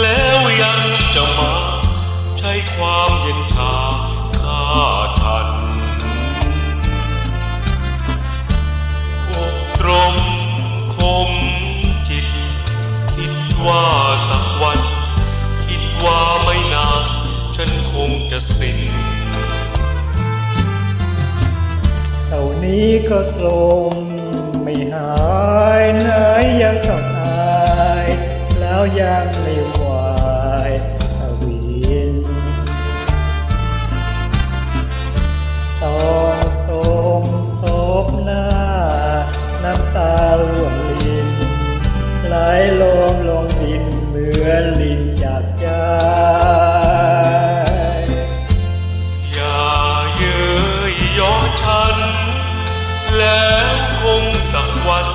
แล้วยังจะมา ใช้ความเย็นชาฆ่าทันอกตรมคมจิต คิดว่าสักวัน คิดว่าไม่นาน ฉันคงจะสิ้นเท่านี้ก็ตรงไม่หา ยังไม่วายวีนต้องสมศพหน้า น้ำตาล่วงลินไหลลงลงดินเหมือนลินจากใจอย่าเย้ยย้อนฉัน แล้วคงสักวัน